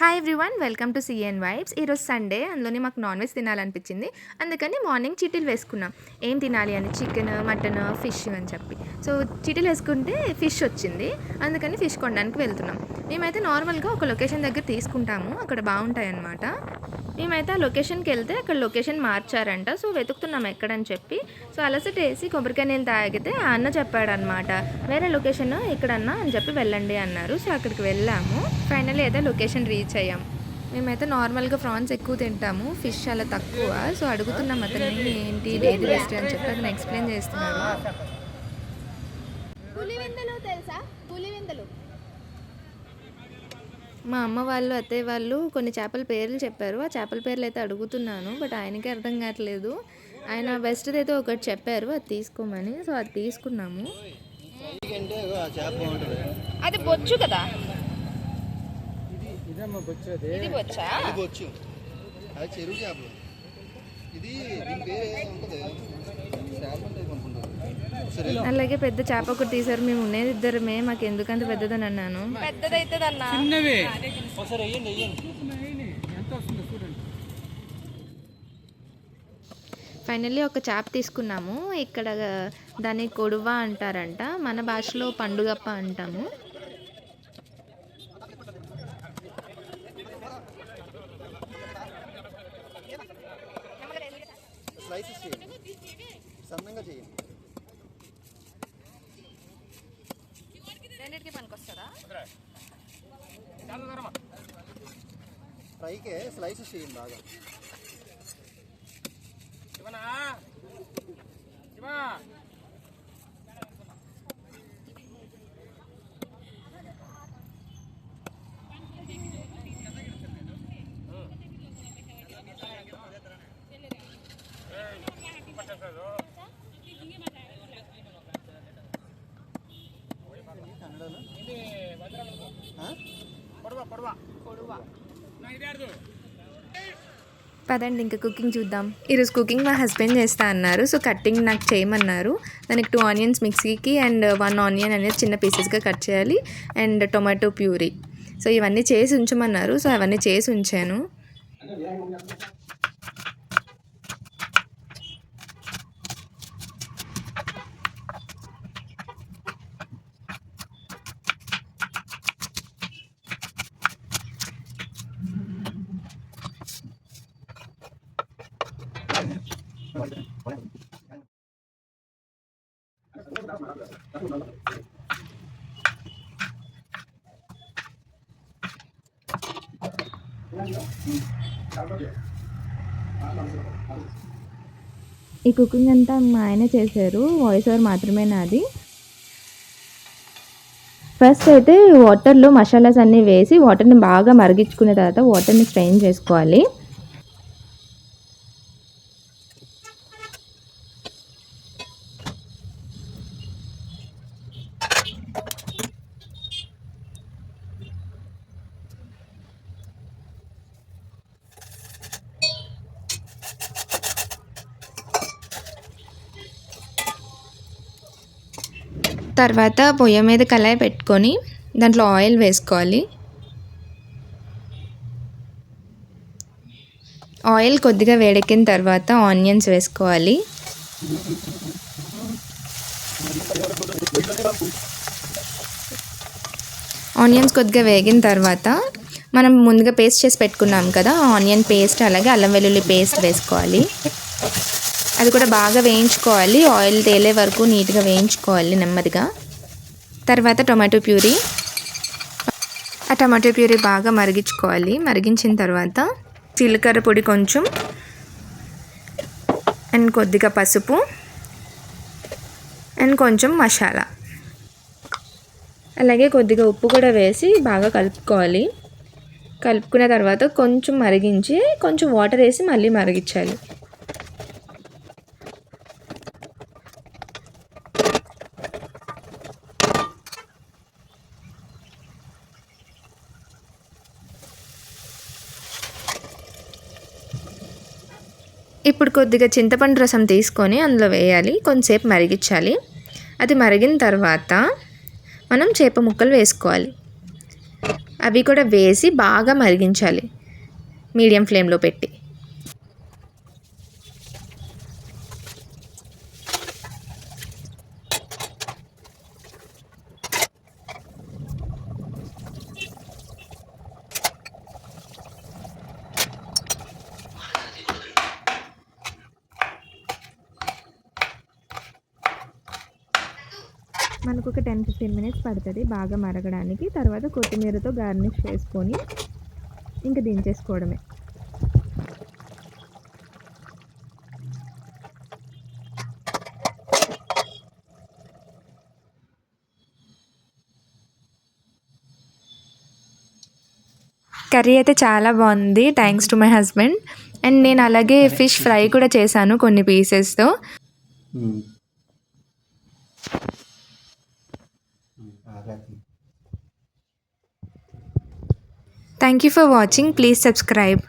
Hi everyone welcome to CN vibes ఈరోజు Sunday అందులోనే మాకు నాన్ వెజ్ తినాలనిపించింది. అందుకని మార్నింగ్ చిటిలు వేసుకున్నాం. ఏం తినాలి అని? చికెన్ మటన్ ఫిష్ అని చెప్పి. సో చిటిలు వేసుకుంటే ఫిష్ వచ్చింది. అందుకని ఫిష్ కొనడానికి వెళ్తున్నాం. మేమైతే నార్మల్గా ఒక లొకేషన్ దగ్గర తీసుకుంటాము. అక్కడ బాగుంటాయి అన్నమాట మేమైతే ఆ లొకేషన్కి వెళ్తే అక్కడ లొకేషన్ మార్చారంట. సో వెతుకుతున్నాం ఎక్కడని చెప్పి. సో అలసట వేసి కొబ్బరికాయ నీళ్ళు తాగితే ఆ అన్న చెప్పాడనమాట. వేరే లొకేషన్ ఇక్కడన్నా అని చెప్పి వెళ్ళండి అన్నారు. సో అక్కడికి వెళ్ళాము. ఫైనల్లీ అయితే లొకేషన్ రీచ్ అయ్యాం. మేమైతే నార్మల్గా ప్రాన్స్ ఎక్కువ తింటాము. ఫిష్ చాలా తక్కువ. సో అడుగుతున్నాం అతన్ని ఏంటి? ఏది బెస్ట్ అని చెప్పి అతను ఎక్స్ప్లెయిన్ చేస్తున్నారు తెలుసా? పులివెందలు. మా అమ్మ వాళ్ళు అత్తయ్య వాళ్ళు కొన్ని చేపల పేర్లు చెప్పారు. ఆ చేపల పేర్లు అయితే అడుగుతున్నాను బట్ ఆయనకి అర్థం కావట్లేదు. ఆయన బెస్ట్ అయితే ఒకటి చెప్పారు అది తీసుకోమని. సో అది తీసుకున్నాము. అది బొచ్చు కదా? ఇది బొచ్చా ఇది బొచ్చు? అది చెరువు చేపలు. ఇది దీని పేరు ఉంటుంది. అలాగే పెద్ద చేప ఒకటి తీసారు. మేము ఉండేది ఇద్దరమే. మాకు ఎందుకంత పెద్దదని అన్నాను. పెద్దదైతుంది అన్న ఫైనల్లీ ఒక చేప తీసుకున్నాము. ఇక్కడ దాన్ని కొడువ అంటారంట. మన భాషలో పండుగప్ప అంటాము. రెండింటికి పనికొస్తుందా ఫ్రైకే స్లైసెస్ చేయండి బాగా పదండి ఇంకా కుకింగ్ చూద్దాం. ఈరోజు కుకింగ్ మా హస్బెండ్ చేస్తా అన్నారు సో కట్టింగ్ నాకు చేయమన్నారు. దానికి టూ ఆనియన్స్ మిక్సీకి అండ్ వన్ ఆనియన్ అనేది చిన్న పీసెస్గా కట్ చేయాలి అండ్ టొమాటో ప్యూరీ సో ఇవన్నీ చేసి ఉంచమన్నారు సో అవన్నీ చేసి ఉంచాను. ఈ కుకింగ్ అంతా మా ఆయన చేశారు. వాయిస్ ఓవర్ మాత్రమే నాది. ఫస్ట్ అయితే వాటర్లో మసాలాస్ అన్నీ వేసి వాటర్ని బాగా మరిగించుకున్న తర్వాత వాటర్ని స్ట్రెయిన్ చేసుకోవాలి. తర్వాత పొయ్యి మీద కళాయి పెట్టుకొని దాంట్లో ఆయిల్ వేసుకోవాలి. ఆయిల్ కొద్దిగా వేడెక్కిన తర్వాత ఆనియన్స్ వేసుకోవాలి. ఆనియన్స్ కొద్దిగా వేగిన తర్వాత మనం ముందుగా పేస్ట్ చేసి పెట్టుకున్నాం కదా ఆనియన్ పేస్ట్ అలాగే అల్లం వెల్లుల్లి పేస్ట్ వేసుకోవాలి. అది కూడా బాగా వేయించుకోవాలి. ఆయిల్ తేలే వరకు నీట్గా వేయించుకోవాలి నెమ్మదిగా. తర్వాత టొమాటో ప్యూరీ. ఆ టమాటో ప్యూరీ బాగా మరిగించుకోవాలి. మరిగించిన తర్వాత జీలకర్ర పొడి కొంచెం అండ్ కొద్దిగా పసుపు అండ్ కొంచెం మసాలా. అలాగే కొద్దిగా ఉప్పు కూడా వేసి బాగా కలుపుకోవాలి. కలుపుకున్న తర్వాత కొంచెం మరిగించి కొంచెం వాటర్ వేసి మళ్ళీ మరిగించాలి. ఇప్పుడు కొద్దిగా చింతపండు రసం తీసుకొని అందులో వేయాలి. కొంచెంసేపు మరిగించాలి. అది మరిగిన తర్వాత మనం చేప ముక్కలు వేసుకోవాలి. అవి కూడా వేసి బాగా మరిగించాలి. మీడియం ఫ్లేమ్లో పెట్టి. మనకు ఒక టెన్ ఫిఫ్టీన్ మినిట్స్ పడుతుంది బాగా మరగడానికి. తర్వాత కొత్తిమీరతో గార్నిష్ చేసుకొని ఇంకా దించేసుకోవడమే. కర్రీ అయితే చాలా బాగుంది. Thanks to my husband and నేను అలాగే ఫిష్ ఫ్రై కూడా చేశాను కొన్ని పీసెస్తో thank you for watching please subscribe